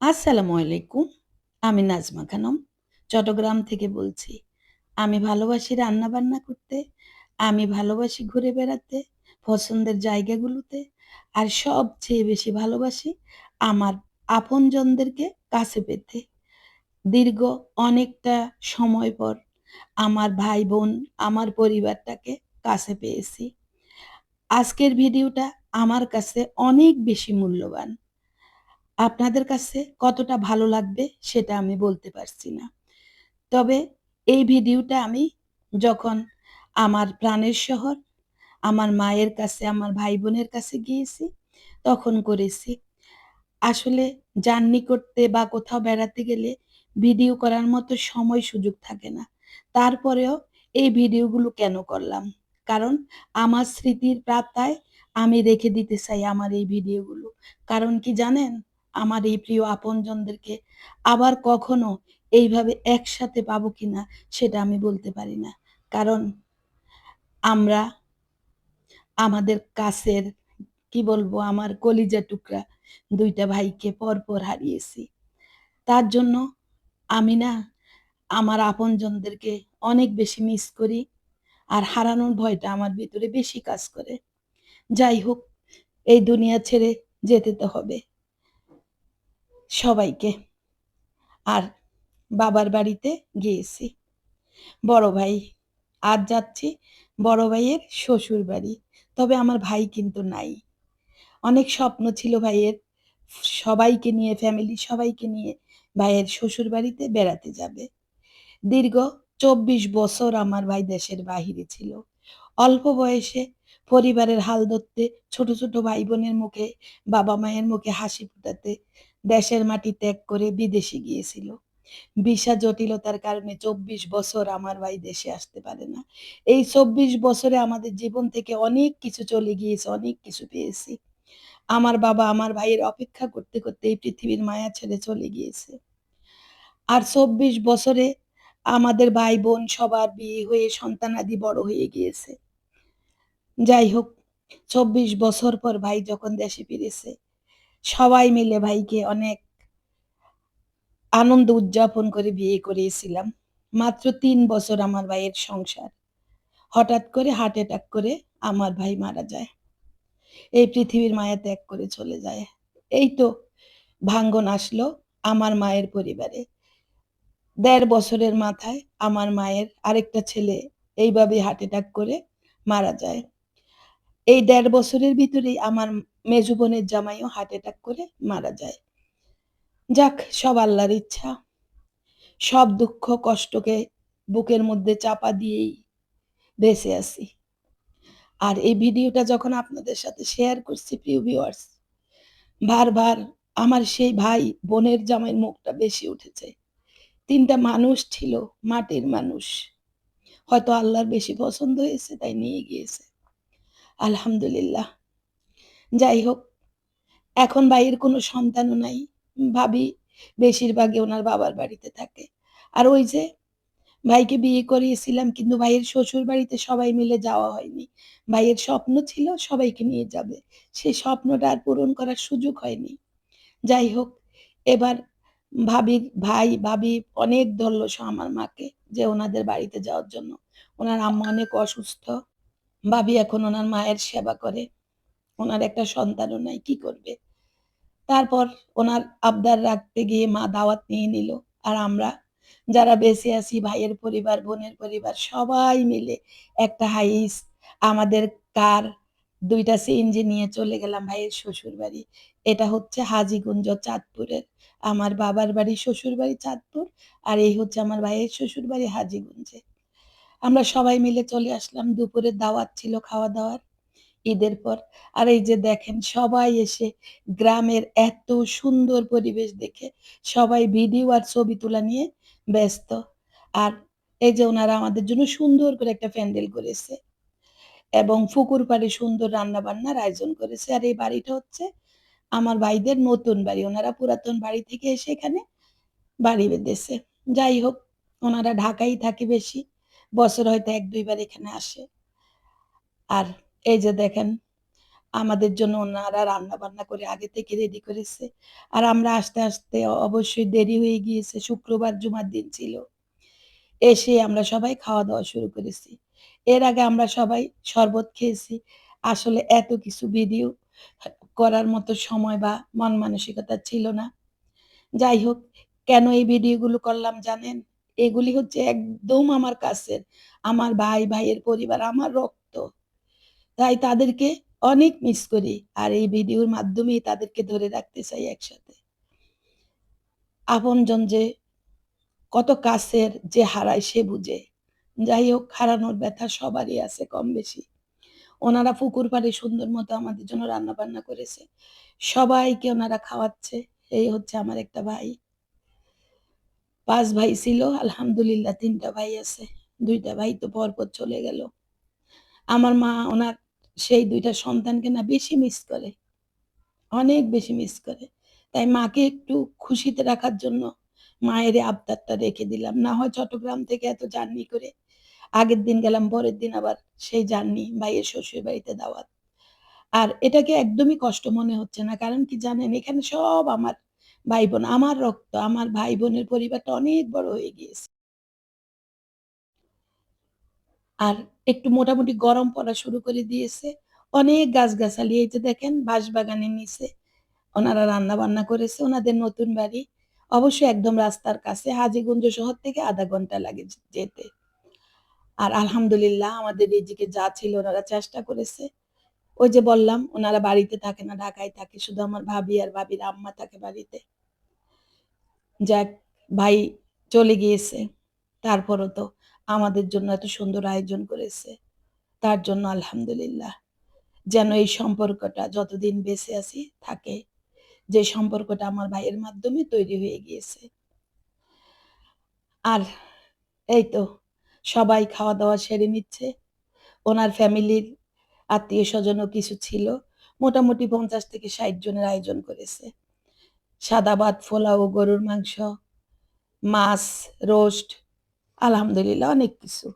আসসালামু আলাইকুম। আমি নাজমা খানম। চট্টগ্রাম থেকে বলছি। আমি ভালোবাসি রান্নাবান্না করতে, আমি ভালোবাসি ঘুরে বেড়াতে, পছন্দের জায়গাগুলোতে। আর সবচেয়ে বেশি ভালোবাসি আমার আপনজনদেরকে কাছে পেতে। দীর্ঘ অনেকটা সময় পর আমার ভাই-বোন, আমার পরিবারটাকে কাছে পেয়েছি। আজকের ভিডিওটা আমার কাছে অনেক বেশি মূল্যবান। আপনাদের কাছে কতটা ভালো লাগবে সেটা আমি বলতে পারছি না। তবে এই ভিডিওটা আমি যখন আমার প্রাণের শহর, আমার মায়ের কাছে, আমার ভাই-বোনের কাছে গিয়েছি, তখন করেছি। আসলে জার্নি করতে বা কোথাও বেড়াতে গেলে ভিডিও করার মতো সময় সুযোগ থাকে না। তারপরেও এই ভিডিওগুলো কেন করলাম? কারণ আমার স্মৃতির পাতায় আমি রেখে দিতে চাই আমার এই ভিডিওগুলো। কারণ কি জানেন? আমার এই প্রিয় আপনজনদেরকে আবার কখনো এইভাবে একসাথে পাবো কিনা সেটা আমি বলতে পারি না। কারণ আমরা আমাদের কাছের কি বলব আমার কলিজা টুকরা দুইটা ভাইকে পরপর হারিয়েছি। তার জন্য আমি না আমার আপনজনদেরকে অনেক বেশি মিস করি। আর হারানোর ভয়টা আমার ভিতরে বেশি কাজ করে। যাই হোক, এই দুনিয়া ছেড়ে যেতে তো হবে। সবাইকে। আর বাবার বাড়িতে গিয়েছি। বড় ভাই। আর যাচ্ছি বড় ভাইয়ের শ্বশুরবাড়ি। তবে আমার ভাই কিন্তু নাই। অনেক স্বপ্ন ছিল ভাইয়ের সবাইকে নিয়ে ফ্যামিলি সবাইকে নিয়ে ভাইয়ের শ্বশুরবাড়িতে বেড়াতে যাবে। দীর্ঘ ২৪ বছর আমার ভাই দেশের বাহিরে ছিল। অল্প বয়সে পরিবারের হাল ধরতে, ছোট, ছোট ভাই-বোনের মুখে, বাবা-মায়ের মুখে হাসি ফোটাতে দেশের মাটি ত্যাগ করে বিদেশে গিয়েছিল। ভিসা জটিলতার কারণে ২৪ বছর আমার ভাই দেশে আসতে পারে না। এই ২৪ বছরে আমাদের জীবন থেকে অনেক কিছু চলে গিয়েছে, অনেক কিছু পেয়েছি। আমার বাবা আমার ভাইয়ের অপেক্ষা করতে, করতে এই পৃথিবীর মায়া ছেড়ে চলে গিয়েছে। আর ২৪ বছরে আমাদের ভাই-বোন সবার বিয়ে হয়ে সন্তানাদি বড় হয়ে গিয়েছে। যাই হোক ২৪ বছর পর ভাই যখন দেশে ফিরেছে, সবাই মিলে ভাইকে অনেক আনন্দ উদযাপন করে বিয়ে করিয়েছিলাম। মাত্র তিন বছর আমার ভাইয়ের সংসার। হঠাৎ করে হার্ট অ্যাটাক করে আমার ভাই মারা যায়। এই পৃথিবীর মায়া ত্যাগ করে চলে যায়। এই তো ভাঙ্গন আসলো আমার মায়ের পরিবারে। দেড় বছরের মাথায় আমার মায়ের আরেকটা ছেলে এইভাবে হার্ট অ্যাটাক করে মারা যায়। এই দেড় বছরের ভিতরেই আমার মেজো বোনের জামাইও হার্ট অ্যাটাক করে মারা যায়। যাক সব আল্লাহর ইচ্ছা। সব দুঃখ কষ্টকে বুকের মধ্যে চাপা দিয়েই বেঁচে আছি। আর এই ভিডিওটা যখন আপনাদের সাথে শেয়ার করছি প্রিয় ভিউয়ার্স, বারবার আমার সেই ভাই বোনের জামাইয়ের মুখটা বেশি উঠেছে। তিনটা মানুষ ছিল, মাটির মানুষ। হয়তো আল্লাহর বেশি পছন্দ হয়েছে তাই নিয়ে গিয়েছে। আলহামদুলিল্লাহ। যাই হোক, এখন ভাইয়ের কোনো সন্তানও নাই। ভাবি বেশিরভাগই ওনার বাবার বাড়িতে থাকে। আর ওই যে ভাইকে বিয়ে করিয়েছিলাম কিন্তু ভাইয়ের শ্বশুরবাড়িতে সবাই মিলে যাওয়া হয়নি। ভাইয়ের স্বপ্ন ছিল সবাইকে নিয়ে যাবে। সেই স্বপ্নটা আর পূরণ করার সুযোগ হয়নি। যাই হোক, এবার ভাবির ভাই, ভাবি অনেক ধরল আমার মাকে যে ওনাদের বাড়িতে যাওয়ার জন্য। ওনার আম্মা অনেক অসুস্থ। ভাবি এখন ওনার মায়ের সেবা করে। ওনার একটা সন্তানও নাই, কি করবে? তারপর ওনার আবদার রাখতে গিয়ে মা দাওয়াত নিয়ে নিল। আর আমরা যারা বেঁচে আছি ভাইয়ের পরিবার, বোনের পরিবার সবাই মিলে একটা হাইস আমাদের কার ২ টা সিএনজি নিয়ে চলে গেলাম ভাইয়ের শ্বশুরবাড়ি। এটা হচ্ছে হাজিগুঞ্জ চাঁদপুরের। আমার বাবার বাড়ি শ্বশুরবাড়ি চাঁদপুর। আর এই হচ্ছে আমার ভাইয়ের শ্বশুরবাড়ি হাজীগঞ্জে। আমরা সবাই মিলে চলে আসলাম। দুপুরের দাওয়াত ছিল খাওয়া-দাওয়ার ঈদের পর। আর এই যে দেখেন সবাই এসে গ্রামের এত সুন্দর পরিবেশ দেখে সবাই ভিডিও আর ছবি তোলা নিয়ে ব্যস্ত। আর এই যে ওনারা আমাদের জন্য সুন্দর করে একটা প্যান্ডেল করেছে। এবং ফুকুর পাড়ে সুন্দর রান্না-বান্নার আয়োজন করেছে। আর এই বাড়িটা হচ্ছে আমার ভাইদের নতুন বাড়ি। ওনারা পুরাতন বাড়ি থেকে এসে এখানে বাড়ি বেঁধেছে। যাই হোক, ওনারা ঢাকাই থাকে বেশি। বছরে হয়তো ১-২ বার এখানে আসে। আর এই যে দেখেন আমাদের জন্য ওনারা রান্না-বান্না করে আগে থেকে রেডি করেছে। আর আমরা আসতে, আসতে অবশ্যই দেরি হয়ে গিয়েছে। শুক্রবার জুমার দিন ছিল। এসে আমরা সবাই খাওয়া-দাওয়া শুরু করেছি। এর আগে আমরা সবাই শরবত খেয়েছি। আসলে এত কিছু ভিডিও করার মতো সময় বা মন মানসিকতা ছিল না। যাই হোক, কেন এই ভিডিওগুলো করলাম জানেন? এগুলি হচ্ছে একদম আমার কাছের। আমার ভাই, ভাইয়ের পরিবার, আমার রক্ত। তাই তাদেরকে অনেক মিস করি। আর এই ভিডিওর মাধ্যমেই তাদেরকে ধরে রাখতে চাই একসাথে। আপনজন যে কত কাছের যে হারায় সে বুঝে। যাই হোক হারানোর ব্যথা সবারই আছে কম বেশি। ওনারা পুকুর পাড়ে সুন্দর মতো আমাদের জন্য রান্না-বান্না করেছে। সবাইকে ওনারা খাওয়াচ্ছে। এই হচ্ছে আমার একটা ভাই। ৫ ভাই ছিল। আলহামদুলিল্লাহ তিনটা ভাই আছে। ২ টা ভাই তো পরপর চলে গেল। আমার মা ওনার সেই ২ টা সন্তানকে না বেশি মিস করে। অনেক বেশি মিস করে। তাই মাকে একটু খুশিতে রাখার জন্য মায়ের আবদারটা রেখে দিলাম। না হয় চট্টগ্রাম থেকে এত জার্নি করে আগের দিন গেলাম, পরের দিন আবার সেই জার্নি ভাইয়ের শ্বশুরবাড়িতে দাওয়াত। আর এটাকে একদমই কষ্ট মনে হচ্ছে না। কারণ কি জানেন? এখানে সব আমার ভাই-বোন, আমার রক্ত, আমার ভাই-বোনের পরিবারটা অনেক বড় হয়ে গিয়েছে। আর একটু মোটামুটি গরম পড়া শুরু করে দিয়েছে। অনেক গাছগাছালি এই যে দেখেন বাঁশবাগানের নিচে ওনারা রান্না-বান্না করেছে। ওনাদের নতুন বাড়ি। অবশ্যই একদম রাস্তার কাছে। হাজীগঞ্জ শহর থেকে আধা ঘণ্টা লাগে যেতে। আর আলহামদুলিল্লাহ আমাদের রিজিকে যা ছিল ওনারা চেষ্টা করেছে। ওই যে বললাম ওনারা বাড়িতে থাকে না, ঢাকায় থাকে। শুধু আমার ভাবি আর ভাবির আম্মা থাকে বাড়িতে। যাক ভাই চলে গিয়েছে। তারপরও তো আমাদের জন্য এত সুন্দর আয়োজন করেছে। তার জন্য আলহামদুলিল্লাহ। যেন এই সম্পর্কটা যতদিন বেঁচে আছি থাকে। যে সম্পর্কটা আমার ভাইয়ের মাধ্যমে তৈরি হয়ে গিয়েছে। আর এই তো সবাই খাওয়া-দাওয়া সেরে নিচ্ছে। ওনার ফ্যামিলির আত্মীয়স্বজনও কিছু ছিল। মোটামুটি ৫০ থেকে ৬০ জনের আয়োজন করেছে। সাদা ভাত, পোলাও, গরুর মাংস, মাছ, রোস্ট আলহামদুলিল্লাহ অনেক কিছু।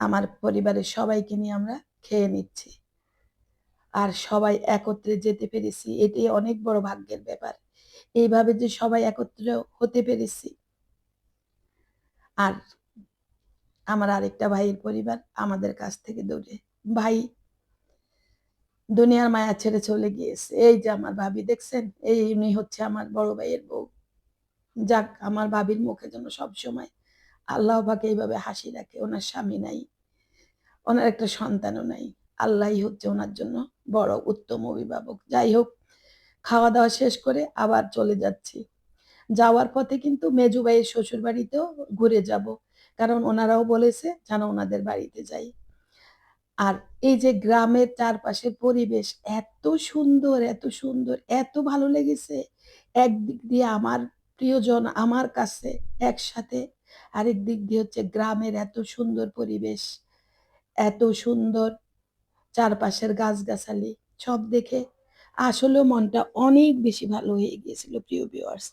আমার পরিবারের সবাইকে নিয়ে আমরা খেয়ে নিচ্ছি। আর সবাই একত্রে যেতে পেরেছি এটাই অনেক বড় ভাগ্যের ব্যাপার। এইভাবে যে সবাই একত্রে হতে পেরেছি। আর আমার আরেকটা ভাইয়ের পরিবার আমাদের কাছ থেকে দূরে। ভাই, দুনিয়ার মায়া ছেড়ে চলে গিয়েছে। এই যে আমার ভাবি, দেখছেন? এই উনি হচ্ছে আমার বড় ভাইয়ের বউ। যাক, আমার ভাবির মুখে যেন সবসময় আল্লাহ পাক এইভাবে হাসি রাখে। ওনার স্বামী নাই। ওনার একটা সন্তানও নাই। আল্লাহই হচ্ছে ওনার জন্য বড় উত্তম অভিভাবক। যাই হোক খাওয়া-দাওয়া শেষ করে আবার চলে যাচ্ছি। যাওয়ার পথে কিন্তু মেজো ভাইয়ের শ্বশুরবাড়িতেও ঘুরে যাব। কারণ ওনারাও বলেছে, যেন ওনাদের বাড়িতে যাই। আর এই যে গ্রামের চারপাশের পরিবেশ এত সুন্দর, এত সুন্দর, এত ভালো লেগেছে। একদিক দিয়ে আমার প্রিয়জন আমার কাছে একসাথে, আরেক দিক দিয়ে হচ্ছে গ্রামের এত সুন্দর পরিবেশ, এত সুন্দর চারপাশের গাছগাছালি সব দেখে আসলেও মনটা অনেক বেশি ভালো হয়ে গিয়েছিল প্রিয় ভিউয়ার্স।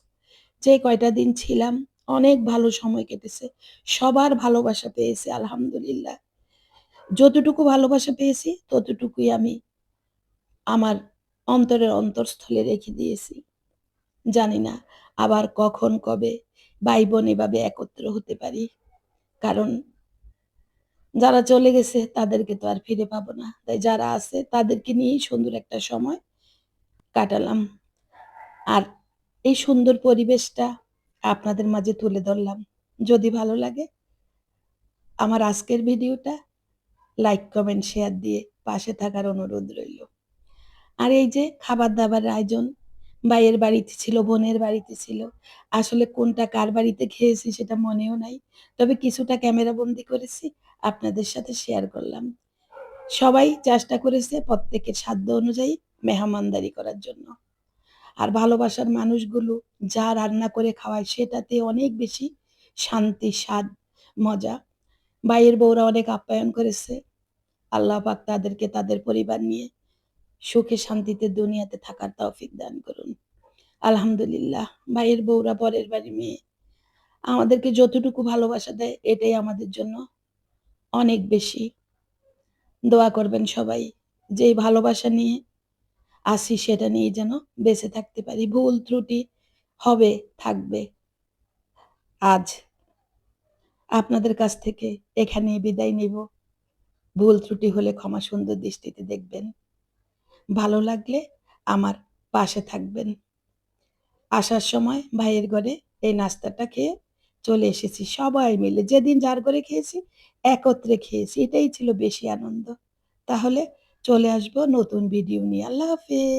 যে কয়টা দিন ছিলাম অনেক ভালো সময় কেটেছে। সবার ভালোবাসা পেয়েছে আলহামদুলিল্লাহ। যতটুকু ভালোবাসা পেয়েছি, ততটুকুই আমি আমার অন্তরের অন্তরস্থলে রেখে দিয়েছি। জানি না আবার কখন, কবে ভাই-বোন এভাবে একত্র হতে পারি। কারণ যারা চলে গেছে, তাদেরকে তো আর ফিরে পাবো না। তাই যারা আছে, তাদেরকে নিয়েই সুন্দর একটা সময় কাটালাম। আর এই সুন্দর পরিবেশটা আপনাদের মাঝে তুলে ধরলাম। যদি ভালো লাগে, আমার আজকের ভিডিওটা লাইক, কমেন্ট, শেয়ার দিয়ে পাশে থাকার অনুরোধ রইল। আর এই যে খাবার দাবার আয়োজন ভাইয়ের বাড়িতে ছিল, বোনের বাড়িতে ছিল। আসলে কোনটা কার বাড়িতে খেয়েছি সেটা মনেও নাই। তবে কিছুটা ক্যামেরা বন্দি করেছি, আপনাদের সাথে শেয়ার করলাম। সবাই চেষ্টা করেছে প্রত্যেকের সাধ্য অনুযায়ী মেহমানদারি করার জন্য। আর ভালোবাসার মানুষগুলো যা রান্না করে খাওয়ায় সেটাতে অনেক বেশি শান্তি, স্বাদ, মজা। ভাইয়ের বউরা অনেক আপ্যায়ন করেছে। আল্লাহ পাক তাদেরকে তাদের পরিবার নিয়ে সুখে শান্তিতে দুনিয়াতে থাকার তৌফিক দান করুন। আলহামদুলিল্লাহ ভাইয়ের বউরা পরের বাড়ির মেয়ে। আমাদেরকে যতটুকু ভালোবাসা দেয় এটাই আমাদের জন্য অনেক বেশি। দোয়া করবেন সবাই যেই ভালোবাসা নিয়ে আসি সেটা নিয়ে যেন বেঁচে থাকতে পারি। ভুল ত্রুটি হবে, থাকবে। আজ আপনাদের কাছ থেকে এখানেই বিদায় নিব। ভুল ত্রুটি হলে ক্ষমা সুন্দর দৃষ্টিতে দেখবেন। ভালো লাগলে আমার পাশে থাকবেন। আসার সময় ভাইয়ের ঘরে এই নাস্তাটা খেয়ে চলে এসেছি সবাই মিলে। যেদিন যার ঘরে খেয়েছি, একত্রে খেয়েছি। এটাই ছিল বেশি আনন্দ। তাহলে চলে আসব নতুন ভিডিও নিয়ে। আল্লাহ হাফেজ।